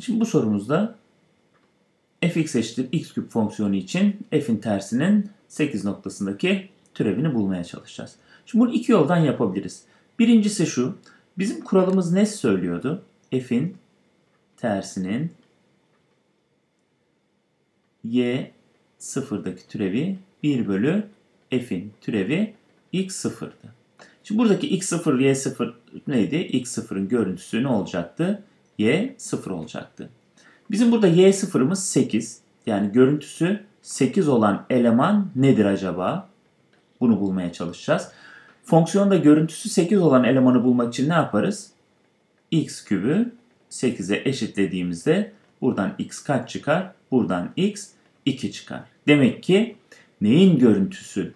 Şimdi bu sorumuzda fx eşittir x küp fonksiyonu için f'in tersinin 8 noktasındaki türevini bulmaya çalışacağız. Şimdi bunu iki yoldan yapabiliriz. Birincisi şu. Bizim kuralımız ne söylüyordu? F'in tersinin y sıfırdaki türevi 1 bölü f'in türevi x sıfırdı. Şimdi buradaki x sıfır, y sıfır neydi? x sıfırın görüntüsü ne olacaktı? Y sıfır olacaktı. Bizim burada y sıfırımız 8. Yani görüntüsü 8 olan eleman nedir acaba? Bunu bulmaya çalışacağız. Fonksiyonda görüntüsü 8 olan elemanı bulmak için ne yaparız? x kübü 8'e eşitlediğimizde buradan x kaç çıkar? Buradan x 2 çıkar. Demek ki neyin görüntüsü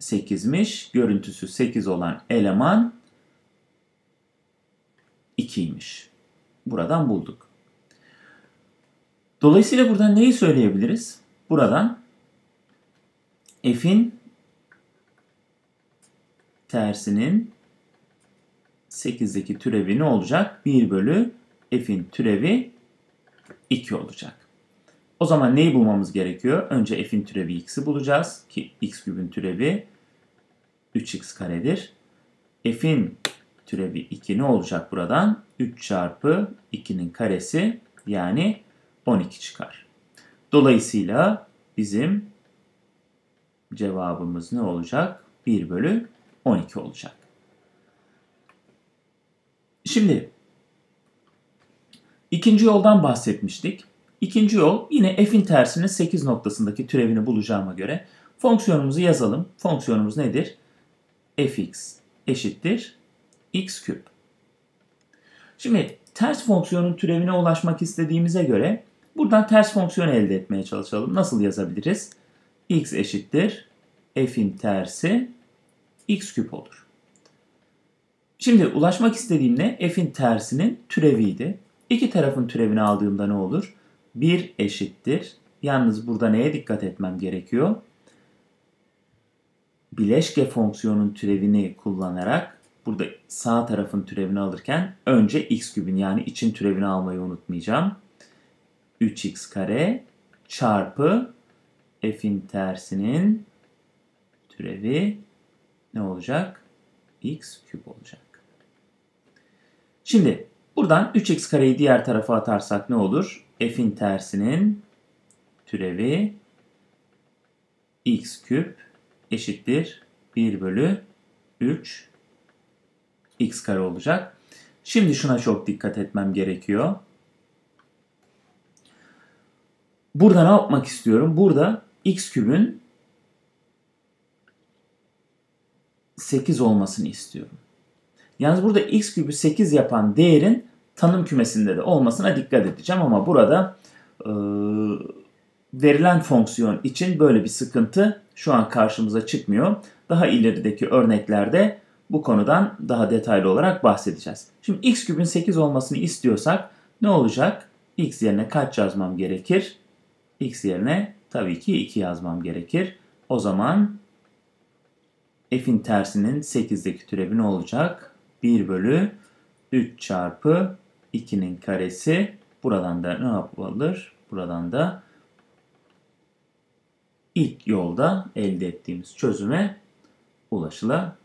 8'miş? Görüntüsü 8 olan eleman 2'ymiş. Buradan bulduk. Dolayısıyla buradan neyi söyleyebiliriz? Buradan f'in tersinin 8'deki türevi ne olacak? 1 bölü f'in türevi 2 olacak. O zaman neyi bulmamız gerekiyor? Önce f'in türevi x'i bulacağız ki x kübün türevi 3x karedir. f'in türevi 2 ne olacak buradan? 3 çarpı 2'nin karesi yani 12 çıkar. Dolayısıyla bizim cevabımız ne olacak? 1 bölü 12 olacak. Şimdi ikinci yoldan bahsetmiştik. İkinci yol yine f'in tersinin 8 noktasındaki türevini bulacağıma göre fonksiyonumuzu yazalım. Fonksiyonumuz nedir? fx eşittir x küp. Şimdi ters fonksiyonun türevine ulaşmak istediğimize göre buradan ters fonksiyon elde etmeye çalışalım. Nasıl yazabiliriz? x eşittir f'in tersi x küp olur. Şimdi ulaşmak istediğim ne? F'in tersinin türeviydi. İki tarafın türevini aldığımda ne olur? 1 eşittir. Yalnız burada neye dikkat etmem gerekiyor? Bileşke fonksiyonun türevini kullanarak burada sağ tarafın türevini alırken önce x kübün yani için türevini almayı unutmayacağım. 3x kare çarpı f'in tersinin türevi ne olacak? x küp olacak. Şimdi buradan 3x kareyi diğer tarafa atarsak ne olur? f'in tersinin türevi x küp eşittir 1 bölü 3 x kare olacak. Şimdi şuna çok dikkat etmem gerekiyor. Burada ne yapmak istiyorum? Burada x kübün 8 olmasını istiyorum. Yalnız burada x kübü 8 yapan değerin tanım kümesinde de olmasına dikkat edeceğim ama burada e, verilen fonksiyon için böyle bir sıkıntı şu an karşımıza çıkmıyor. Daha ilerideki örneklerde bu konudan daha detaylı olarak bahsedeceğiz. Şimdi x kübün 8 olmasını istiyorsak ne olacak? x yerine kaç yazmam gerekir? x yerine tabii ki 2 yazmam gerekir. O zaman f'in tersinin 8'deki türevi ne olacak? 1 bölü 3 çarpı 2'nin karesi. Buradan da ne yapılır? Buradan da ilk yolda elde ettiğimiz çözüme ulaşılabilir.